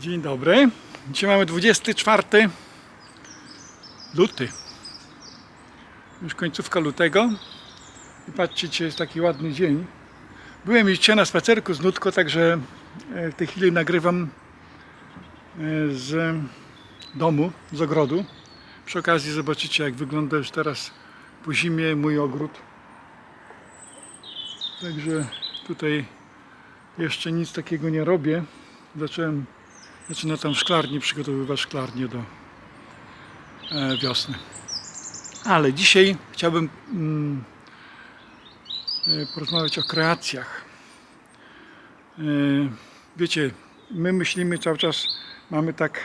Dzień dobry. Dzisiaj mamy 24 luty. Już końcówka lutego. I patrzcie, dzisiaj jest taki ładny dzień. Byłem dzisiaj na spacerku z Nutko, także e, w tej chwili nagrywam e, z domu, z ogrodu. Przy okazji zobaczycie, jak wygląda już teraz po zimie mój ogród. Także tutaj jeszcze nic takiego nie robię. Zacząłem Zaczyna tam szklarnię przygotowywać szklarnię do e, wiosny. Ale dzisiaj chciałbym mm, e, porozmawiać o kreacjach. E, wiecie, my myślimy cały czas, mamy tak,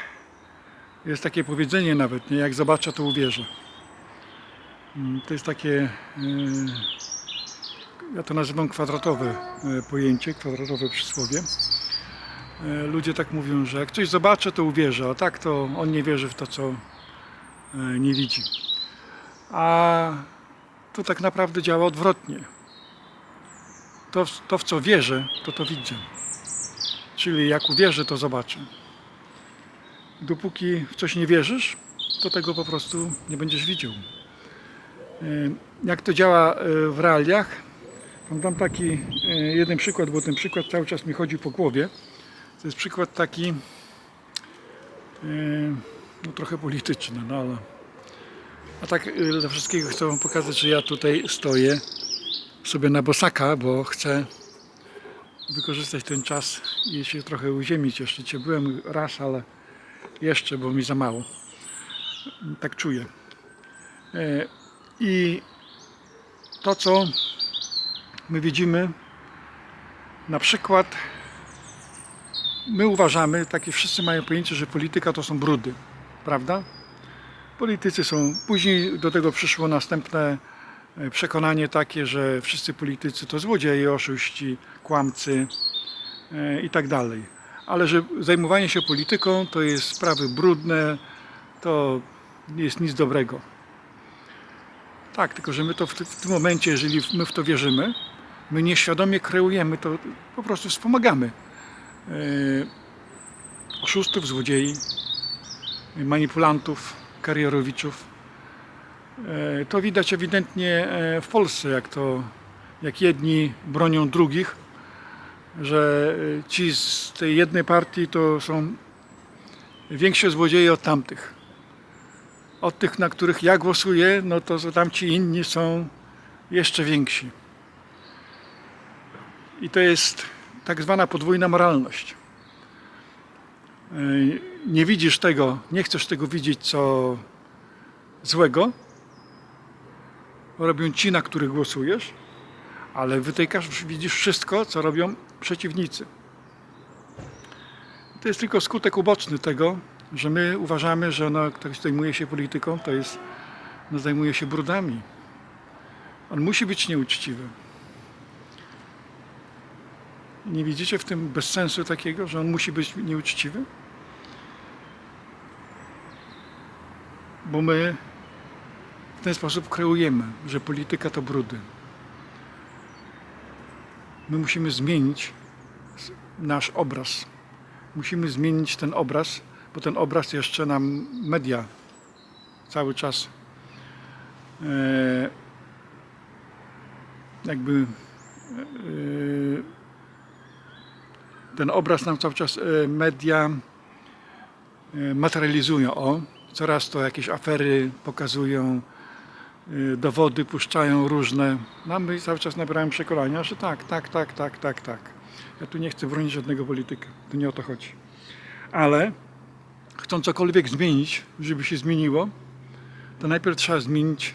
jest takie powiedzenie nawet, nie? jak zobaczę to uwierzę. Mm, To jest takie, ja to nazywam kwadratowe pojęcie, kwadratowe przysłowie. E, Ludzie tak mówią, że jak coś zobaczę, to uwierzę, a tak to on nie wierzy w to, co e, nie widzi. A to tak naprawdę działa odwrotnie. To, to w co wierzę, to to widzę. Czyli jak uwierzę, to zobaczę. Dopóki w coś nie wierzysz, to tego po prostu nie będziesz widział. E, Jak to działa w realiach? Mam dam taki jeden przykład, bo ten przykład cały czas mi chodzi po głowie. To jest przykład taki e, no trochę polityczny, no ale a tak e, dla wszystkiego chcę wam pokazać, że ja tutaj stoję sobie na bosaka, bo chcę wykorzystać ten czas i się trochę uziemić jeszcze. Cię byłem raz, ale jeszcze, bo mi za mało. Tak czuję. E, I to, co my widzimy, na przykład my uważamy, takie wszyscy mają pojęcie, że polityka to są brudy, prawda? Politycy są, później do tego przyszło następne e, przekonanie takie, że wszyscy politycy to złodzieje, oszuści, kłamcy e, i tak dalej. Ale że zajmowanie się polityką to jest sprawy brudne, to nie jest nic dobrego. Tak, tylko że my to w, w tym momencie, jeżeli my w to wierzymy, my nieświadomie kreujemy to, po prostu wspomagamy oszustów, złodziei, manipulantów, karierowiczów. E, To widać ewidentnie e, w Polsce, jak to, jak jedni bronią drugich, że e, ci z tej jednej partii to są większe złodzieje od tamtych. Od tych, na których ja głosuję, no to tamci inni są jeszcze więksi. I to jest tak zwana podwójna moralność. Nie widzisz tego, nie chcesz tego widzieć, co złego robią ci, na których głosujesz, ale wytykasz, widzisz wszystko, co robią przeciwnicy. To jest tylko skutek uboczny tego, że my uważamy, że no, ktoś zajmuje się polityką, to jest, no, zajmuje się brudami. On musi być nieuczciwy. Nie widzicie w tym bezsensu takiego, że on musi być nieuczciwy? Bo my w ten sposób kreujemy, że polityka to brudy. My musimy zmienić nasz obraz. Musimy zmienić ten obraz, bo ten obraz jeszcze nam media cały czas e, jakby e, ten obraz nam cały czas e, media e, materializują. O, coraz to jakieś afery pokazują, e, dowody puszczają różne. No, my cały czas nabieramy przekonania, że tak, tak, tak, tak, tak, tak. Ja tu nie chcę bronić żadnego polityka, tu nie o to chodzi. Ale chcą cokolwiek zmienić, żeby się zmieniło, to najpierw trzeba zmienić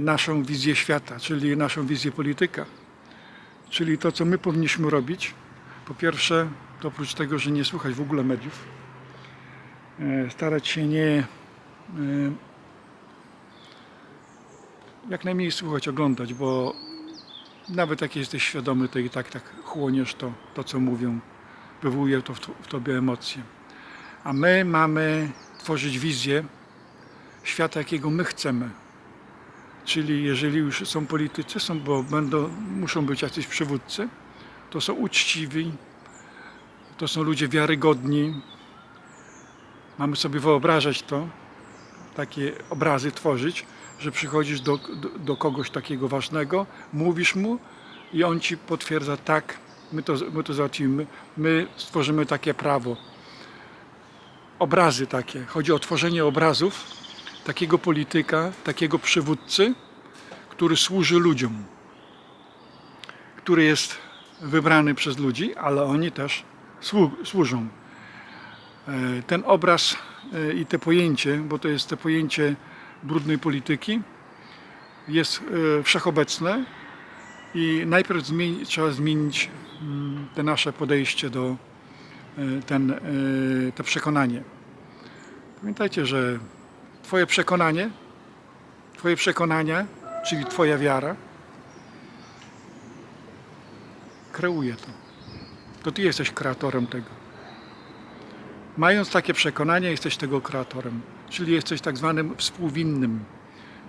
naszą wizję świata, czyli naszą wizję polityka. Czyli to, co my powinniśmy robić, po pierwsze, to oprócz tego, że nie słuchać w ogóle mediów, e, starać się nie e, jak najmniej słuchać, oglądać, bo nawet jak jesteś świadomy, to i tak tak chłoniesz to, to co mówią, wywołuje to w, w tobie emocje. A my mamy tworzyć wizję świata, jakiego my chcemy. Czyli jeżeli już są politycy, są, bo będą, muszą być jacyś przywódcy, to są uczciwi, to są ludzie wiarygodni. Mamy sobie wyobrażać to, takie obrazy tworzyć, że przychodzisz do, do, do kogoś takiego ważnego, mówisz mu i on ci potwierdza tak, my to, my to załatwimy, my stworzymy takie prawo. Obrazy takie. Chodzi o tworzenie obrazów takiego polityka, takiego przywódcy, który służy ludziom, który jest wybrany przez ludzi, ale oni też słu- służą. E, Ten obraz e, i te pojęcie, bo to jest to pojęcie brudnej polityki, jest e, wszechobecne i najpierw trzeba zmienić mm, te nasze podejście do ten, to przekonanie. Pamiętajcie, że Twoje przekonanie, Twoje przekonania, czyli Twoja wiara, kreuje to. To Ty jesteś kreatorem tego. Mając takie przekonanie, jesteś tego kreatorem, czyli jesteś tak zwanym współwinnym,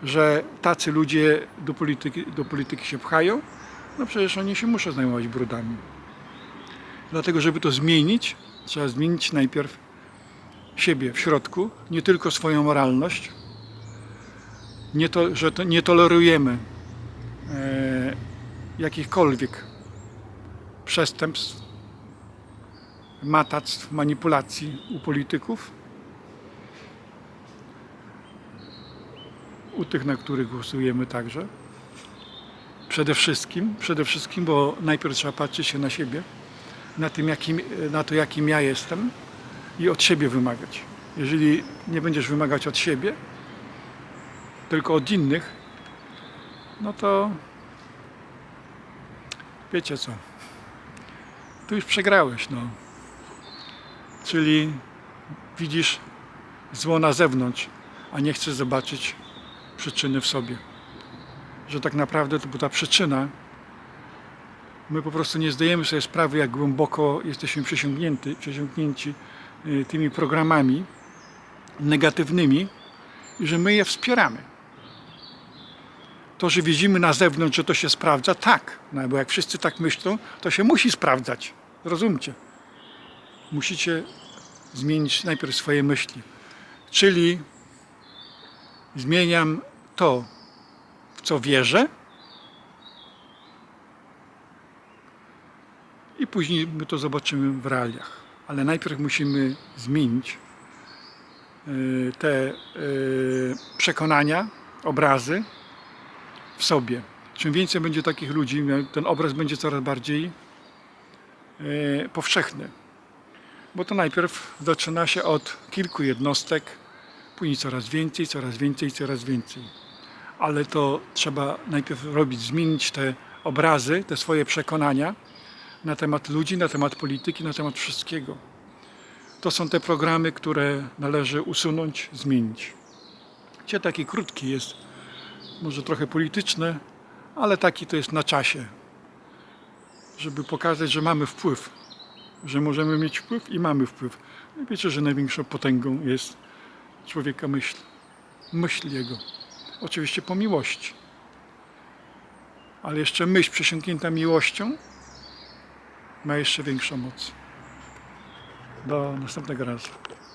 że tacy ludzie do polityki, do polityki się pchają, no przecież oni się muszą zajmować brudami. Dlatego, żeby to zmienić, trzeba zmienić najpierw siebie w środku, nie tylko swoją moralność, nie to, że to nie tolerujemy e, jakichkolwiek przestępstw, matactw, manipulacji u polityków, u tych, na których głosujemy także. Przede wszystkim, przede wszystkim, bo najpierw trzeba patrzeć się na siebie, na, tym, jakim, na to, jakim ja jestem i od siebie wymagać. Jeżeli nie będziesz wymagać od siebie, tylko od innych, no to wiecie co, tu już przegrałeś, no. Czyli widzisz zło na zewnątrz, a nie chcesz zobaczyć przyczyny w sobie. Że tak naprawdę to była ta przyczyna. My po prostu nie zdajemy sobie sprawy, jak głęboko jesteśmy przesiąknięty, przesiąknięci y, tymi programami negatywnymi i że my je wspieramy. To, że widzimy na zewnątrz, że to się sprawdza, tak, no bo jak wszyscy tak myślą, to się musi sprawdzać. Rozumcie. Musicie zmienić najpierw swoje myśli. Czyli zmieniam to, w co wierzę, i później my to zobaczymy w realiach. Ale najpierw musimy zmienić y, te y, przekonania, obrazy w sobie. Czym więcej będzie takich ludzi, ten obraz będzie coraz bardziej y, powszechny. Bo to najpierw zaczyna się od kilku jednostek, później coraz więcej, coraz więcej, coraz więcej. Ale to trzeba najpierw robić, zmienić te obrazy, te swoje przekonania na temat ludzi, na temat polityki, na temat wszystkiego. To są te programy, które należy usunąć, zmienić. Cie taki krótki jest, może trochę polityczny, ale taki to jest na czasie, żeby pokazać, że mamy wpływ, że możemy mieć wpływ i mamy wpływ. Wiecie, że największą potęgą jest człowieka myśl, myśl jego. Oczywiście po miłości. Ale jeszcze myśl przesiąknięta miłością ma jeszcze większą moc. Do następnego razu.